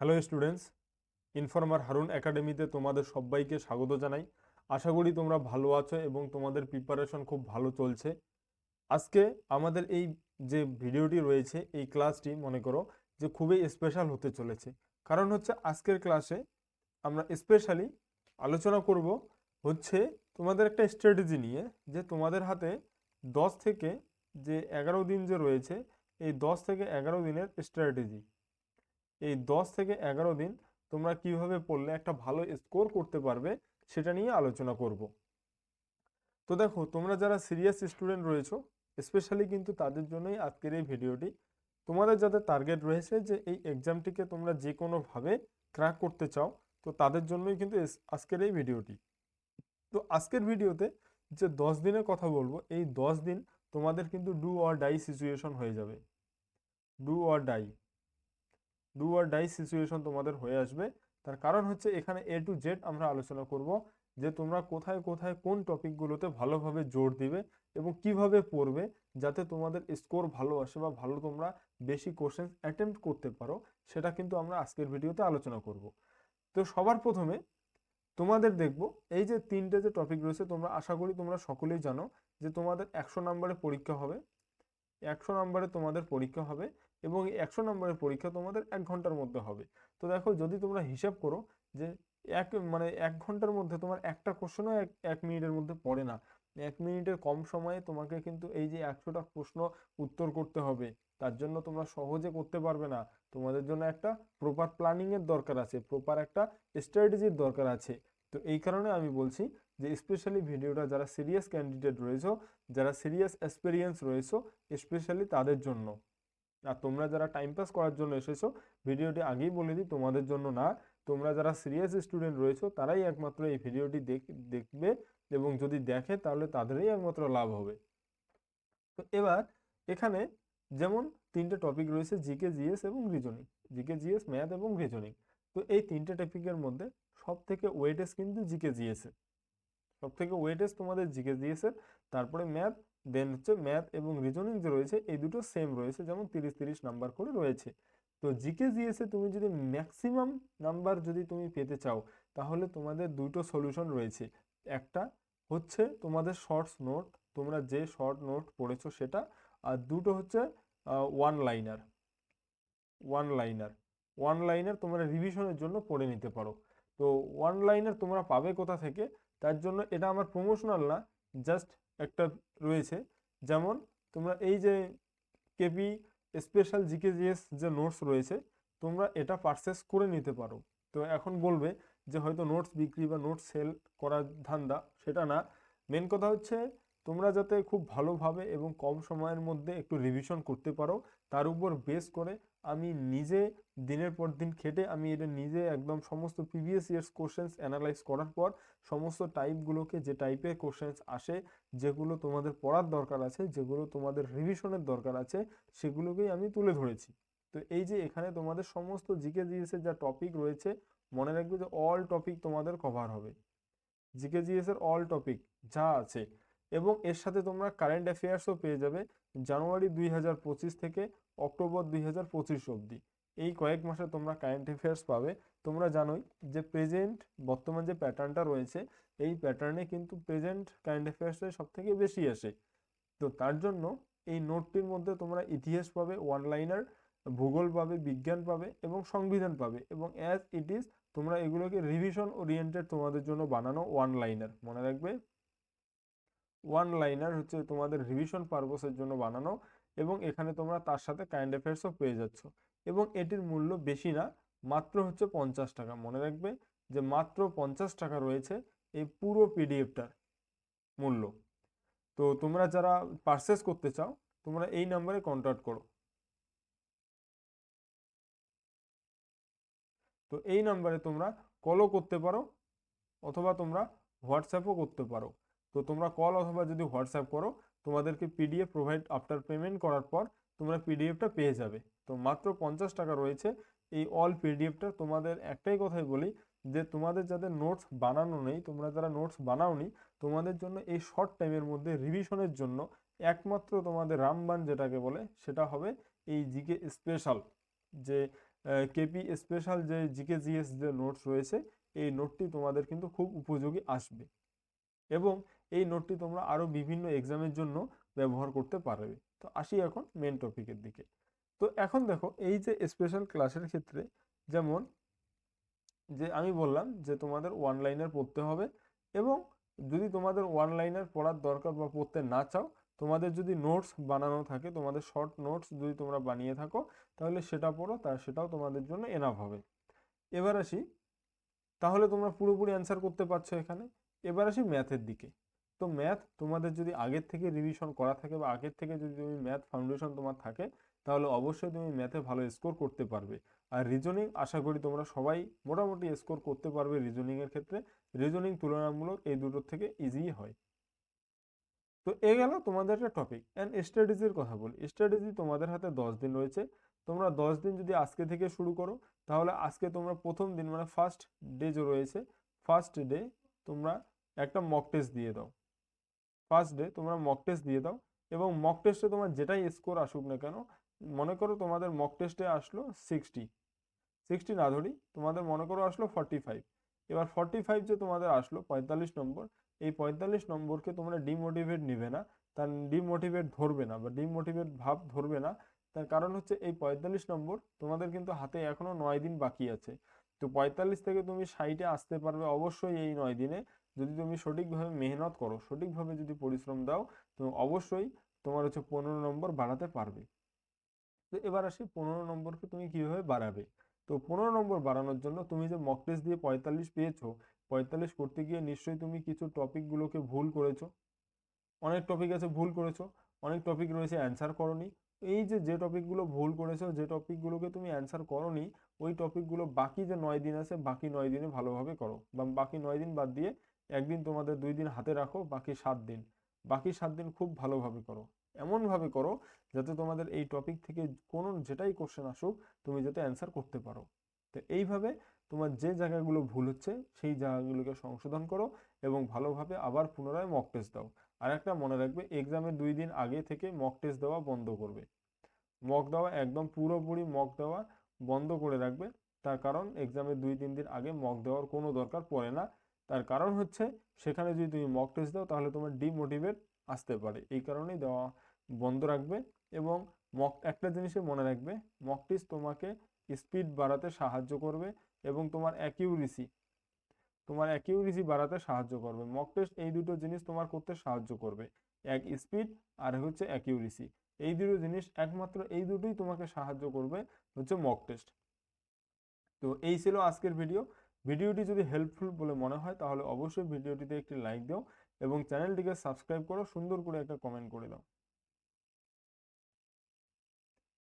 Hello students informer Harun একাডেমিতে তোমাদের সবাইকে স্বাগত জানাই। আশা করি তোমরা ভালো আছো এবং তোমাদের প্রিপারেশন খুব ভালো চলছে। আজকে আমাদের এই যে ভিডিওটি রয়েছে, এই ক্লাসটি মনে করো যে খুবই স্পেশাল হতে চলেছে। কারণ হচ্ছে আজকের ক্লাসে আমরা স্পেশালি আলোচনা করব হচ্ছে তোমাদের একটা স্ট্র্যাটেজি নিয়ে যে তোমাদের হাতে দশ থেকে যে এগারো দিন যে রয়েছে, এই দশ থেকে এগারো দিনের স্ট্র্যাটেজি এই দশ থেকে এগারো দিন তোমরা কীভাবে পড়লে একটা ভালো স্কোর করতে পারবে সেটা নিয়ে আলোচনা করব। তো দেখো, তোমরা যারা সিরিয়াস স্টুডেন্ট রয়েছো, স্পেশালি কিন্তু তাদের জন্যই আজকের এই ভিডিওটি, তোমাদের যাদের টার্গেট রয়েছে যে এই এক্সামটিকে তোমরা যে কোনোভাবে ক্র্যাক করতে চাও, তো তাদের জন্যই কিন্তু আজকের এই ভিডিওটি। তো আজকের ভিডিওতে যে দশ দিনের কথা বলব, এই দশ দিন তোমাদের কিন্তু ডু অর ডাই সিচুয়েশন হয়ে যাবে। Do or die do or die situation তোমাদের হয়ে আসবে। তার কারণ হচ্ছে এখানে এ টু জেড আমরা আলোচনা করব যে তোমরা কোথায় কোথায় কোন টপিকগুলোতে ভালোভাবে জোর দিবে এবং কীভাবে পড়বে যাতে তোমাদের স্কোর ভালো আসে বা ভালো তোমরা বেশি কোশ্চেন অ্যাটেম্প্ট করতে পারো, সেটা কিন্তু আমরা আজকের ভিডিওতে আলোচনা করব। তো সবার প্রথমে তোমাদের দেখব এই যে তিনটে যে টপিক রয়েছে, তোমরা আশা করি তোমরা সকলেই জানো যে তোমাদের একশো নম্বরে পরীক্ষা হবে। একশো নম্বরে তোমাদের পরীক্ষা হবে। এবং একশো নম্বরের পরীক্ষা তোমাদের এক ঘণ্টার মধ্যে হবে। তো দেখো, যদি তোমরা হিসাব করো যে এক মানে এক ঘণ্টার মধ্যে তোমার একটা কোশ্চেনও এক এক মিনিটের মধ্যে পড়ে না। এক মিনিটের কম সময়ে তোমাকে কিন্তু এই যে একশোটা প্রশ্ন উত্তর করতে হবে, তার জন্য তোমরা সহজে করতে পারবে না। তোমাদের জন্য একটা প্রপার প্ল্যানিংয়ের দরকার আছে প্রপার একটা স্ট্র্যাটেজির দরকার আছে। তো এই কারণে আমি বলছি যে স্পেশালি ভিডিওটা যারা সিরিয়াস ক্যান্ডিডেট রয়েছো, যারা সিরিয়াস এক্সপিরিয়েন্স রয়েছো স্পেশালি তাদের জন্য। আর তোমরা যারা টাইম পাস করার জন্য এসেছ, ভিডিওটি আগেই বলে দিই, তোমাদের জন্য না। তোমরা যারা সিরিয়াস স্টুডেন্ট রয়েছো, তারাই একমাত্র এই ভিডিওটি দেখ- দেখবে এবং যদি দেখে, তাহলে তাদেরই একমাত্র লাভ হবে। তো এবার, এখানে যেমন তিনটে টপিক রয়েছে জিকে জিএস এবং রিজনিং জিকে জিএস ম্যাথ এবং রিজনিং তো এই তিনটে টপিকের মধ্যে সব থেকে ওয়েটেজ কিন্তু জিকে জিএস এর। সব থেকে ওয়েটেজ তোমাদের জিকে জিএস এর। তারপরে ম্যাথ দেন হচ্ছে ম্যাথ এবং রিজনিং যে রয়েছে, এই দুটো সেম রয়েছে, যেমন তিরিশ তিরিশ নাম্বার করে রয়েছে। তো জিকে জিএসে তুমি যদি ম্যাক্সিমাম নাম্বার যদি তুমি পেতে চাও, তাহলে তোমাদের দুটো সলিউশন রয়েছে। একটা হচ্ছে তোমাদের শর্টস নোট তোমরা যে শর্ট নোট পড়েছো সেটা, আর দুটো হচ্ছে one liner one liner one liner তোমরা রিভিশনের জন্য পড়ে নিতে পারো। তো ওয়ান লাইনার তোমরা পাবে কোথা থেকে? তার জন্য এটা আমার প্রমোশনাল না জাস্ট একটা রয়েছে। যেমন তোমরা এই যে কেপি স্পেশাল জিকে জিএস যে নোটস রয়েছে, তোমরা এটা পারচেস করে নিতে পারো। তো এখন বলবে যে হয়তো নোটস বিক্রি বা নোটস সেল করার ধান্দা সেটা না। মেন কথা হচ্ছে তোমরা যাতে খুব ভালোভাবে এবং কম সময়ের মধ্যে একটু রিভিশন করতে পারো, তার উপর বেস করে আমি নিজে দিনের পর দিন খেটে আমি এটা নিজে একদম সমস্ত প্রিভিয়াস ইয়ার্স কোশ্চেন্স অ্যানালাইজ করার পর সমস্ত টাইপগুলোকে যে টাইপের কোশ্চেন্স আসে, যেগুলো তোমাদের পড়ার দরকার আছে, যেগুলো তোমাদের রিভিশনের দরকার আছে, সেগুলোকেই আমি তুলে ধরেছি। তো এই যে এখানে তোমাদের সমস্ত জিকে জিএস এর যা টপিক রয়েছে, মনে রাখবে যে অল টপিক তোমাদের কভার হবে। জিকে জিএস এর অল টপিক যা আছে, এবং এর সাথে তোমরা কারেন্ট অ্যাফেয়ার্সও পেয়ে যাবে। জানুয়ারি দুই হাজার পঁচিশ থেকে অক্টোবর দুই হাজার পঁচিশ অবধি। এই কয়েক মাসে তোমরা কারেন্ট অ্যাফেয়ার্স পাবে। তোমরা জানোই যে প্রেজেন্ট বর্তমান যে প্যাটার্নটা রয়েছে, এই প্যাটার্নে কিন্তু প্রেজেন্ট কারেন্ট অ্যাফেয়ার্সটাই সব থেকে বেশি আসে। তো তার জন্য এই নোটটির মধ্যে তোমরা ইতিহাস পাবে ওয়ান লাইনার ভূগোল পাবে, বিজ্ঞান পাবে এবং সংবিধান পাবে এবং অ্যাজ ইট ইজ তোমরা এগুলোকে রিভিশন ওরিয়েন্টেড তোমাদের জন্য বানানো ওয়ান লাইনার মনে রাখবে? ওয়ান লাইনার হচ্ছে তোমাদের রিভিশন পারপসের জন্য বানানো এবং এখানে তোমরা তার সাথে কারেন্ট অ্যাফেয়ার্সও পেয়ে যাচ্ছ। এবং এটির মূল্য বেশি না, মাত্র হচ্ছে পঞ্চাশ টাকা। মনে রাখবে যে মাত্র পঞ্চাশ টাকা রয়েছে এই পুরো পিডিএফটার মূল্য। তো তোমরা যারা পারচেস করতে চাও, তোমরা এই নাম্বারে কন্ট্যাক্ট করো। তো এই নাম্বারে তোমরা কলও করতে পারো, অথবা তোমরা হোয়াটসঅ্যাপও করতে পারো। তো তোমরা কল অথবা যদি হোয়াটসঅ্যাপ করো, তোমাদেরকে পিডিএফ প্রোভাইড আফটার পেমেন্ট করার পর তোমরা পিডিএফটা পেয়ে যাবে। তো মাত্র পঞ্চাশ টাকা রয়েছে। এই অল পিডিএফটা তোমাদের একটাই কথাই বলি যে তোমাদের যাদের নোটস বানানো নেই, তোমরা যারা নোটস বানাওনি, তোমাদের জন্য এই শর্ট টাইমের মধ্যে রিভিশনের জন্য একমাত্র তোমাদের রামবান যেটাকে বলে, সেটা হবে এই জিকে স্পেশাল যে কেপি স্পেশাল যে জিকে জিএস যে নোটস রয়েছে, এই নোটটি তোমাদের কিন্তু খুব উপযোগী আসবে। এবং এই নোটটি তোমরা আরও বিভিন্ন এক্সামের জন্য ব্যবহার করতে পারবে। তো আসি এখন মেন টপিকের দিকে। তো এখন দেখো, এই যে স্পেশাল ক্লাসের ক্ষেত্রে যেমন যে আমি বললাম যে তোমাদের ওয়ান লাইনার পড়তে হবে এবং যদি তোমাদের ওয়ান লাইনার পড়ার দরকার বা পড়তে না চাও, তোমাদের যদি নোটস বানানো থাকে, তোমাদের শর্ট নোটস যদি তোমরা বানিয়ে থাকো, তাহলে সেটা পড়ো, তা সেটাও তোমাদের জন্য এনাফ হবে। এবার আসি, তাহলে তোমরা পুরোপুরি অ্যান্সার করতে পারছ এখানে। এবার আসি ম্যাথের দিকে। তো ম্যাথ তোমাদের যদি আগের থেকে রিভিশন করা থাকে বা আগের থেকে যদি তুমি ম্যাথ ফাউন্ডেশন তোমার থাকে, তাহলে অবশ্যই তুমি ম্যাথে ভালো স্কোর করতে পারবে। আর রিজনিং আশা করি তোমরা সবাই মোটামুটি স্কোর করতে পারবে রিজনিংয়ের ক্ষেত্রে। রিজনিং তুলনামূলক এই দুটোর থেকে ইজি হয়। তো এ গেল তোমাদের একটা টপিক অ্যান্ড স্ট্র্যাটেজির কথা বলি। স্ট্র্যাটেজি তোমাদের হাতে দশ দিন রয়েছে। তোমরা দশ দিন যদি আজকে থেকে শুরু করো, তাহলে আজকে তোমরা প্রথম দিন মানে ফার্স্ট ডে যে রয়েছে ফার্স্ট ডে তোমরা একটা মক টেস্ট দিয়ে দাও। ফার্স্ট ডে তোমরা মক টেস্ট দিয়ে দাও এবং মক টেস্টে তোমার যেটাই স্কোর আসুক না কেন, মনে করো তোমাদের মক টেস্টে আসলো সিক্সটি সিক্সটি না ধরি, তোমাদের মনে করো আসলো ফর্টি ফাইভ এবার ফর্টি ফাইভ যে তোমাদের আসলো পঁয়তাল্লিশ নম্বর, এই পঁয়তাল্লিশ নম্বরকে তোমরা ডিমোটিভেট নিবে না, তার ডিমোটিভেট ধরবে না বা ডিমোটিভেট ভাব ধরবে না। তার কারণ হচ্ছে এই পঁয়তাল্লিশ নম্বর তোমাদের কিন্তু হাতে এখনও নয় দিন বাকি আছে। তো পঁয়তাল্লিশ থেকে তুমি ষাটে আসতে পারবে অবশ্যই এই নয় দিনে। যদি তুমি সঠিকভাবে মেহনত করো, সঠিকভাবে যদি পরিশ্রম দাও, তো অবশ্যই তোমার হচ্ছে পনেরো নম্বর বাড়াতে পারবে। তো এবার আসি পনেরো নম্বরকে তুমি কীভাবে বাড়াবে? তো পনেরো নম্বর বাড়ানোর জন্য তুমি যে মক টেস্ট দিয়ে পঁয়তাল্লিশ পেয়েছ, পঁয়তাল্লিশ করতে গিয়ে নিশ্চয়ই তুমি কিছু টপিকগুলোকে ভুল করেছ। অনেক টপিক আছে ভুল করেছ, অনেক টপিক রয়েছে অ্যান্সার করনি। এই যে যে টপিকগুলো ভুল করেছ, যে টপিকগুলোকে তুমি অ্যান্সার করনি, ওই টপিকগুলো বাকি যে নয় দিন আছে, বাকি নয় দিনে ভালোভাবে করো। বা বাকি নয় দিন বাদ দিয়ে একদিন তোমাদের দুই দিন হাতে রাখো, বাকি সাত দিন। বাকি সাত দিন খুব ভালোভাবে করো। এমনভাবে করো যাতে তোমাদের এই টপিক থেকে কোনো যেটাই কোশ্চেন আসুক, তুমি যাতে অ্যান্সার করতে পারো। তো এইভাবে তোমার যে জায়গাগুলো ভুল হচ্ছে, সেই জায়গাগুলোকে সংশোধন করো এবং ভালোভাবে আবার পুনরায় মক টেস্ট দাও। আর একটা মনে রাখবে এক্সামের দুই দিন আগে থেকে মক টেস্ট দেওয়া বন্ধ করবে। মক দেওয়া একদম পুরোপুরি মক দেওয়া বন্ধ করে রাখবে। তার কারণ এক্সামের দুই, তিন দিন আগে মক দেওয়ার কোনো দরকার পড়ে না। তার কারণ হচ্ছে সেখানে যদি তুমি মক টেস্ট দাও, তাহলে তোমার ডিমোটিভেট আসতে পারে। এই কারণেই দেওয়া বন্ধ রাখবে এবং মক একটা জিনিসে মনে রাখবে মক টেস্ট তোমাকে স্পিড বাড়াতে সাহায্য করবে এবং তোমার অ্যাকিউরেসি তোমার অ্যাকিউরেসি বাড়াতে সাহায্য করবে। মক টেস্ট এই দুটো জিনিস তোমার করতে সাহায্য করবে। এক স্পিড আর হচ্ছে অ্যাকিউরেসি এই দুটো জিনিস একমাত্র এই দুটোই তোমাকে সাহায্য করবে হচ্ছে মক টেস্ট তো এই ছিল আজকের ভিডিও ভিডিওটি যদি হেল্পফুল বলে মনে হয়, তাহলে অবশ্যই ভিডিওটিতে একটি লাইক দাও এবং চ্যানেলটিকে সাবস্ক্রাইব করো, সুন্দর করে একটা কমেন্ট করে দাও।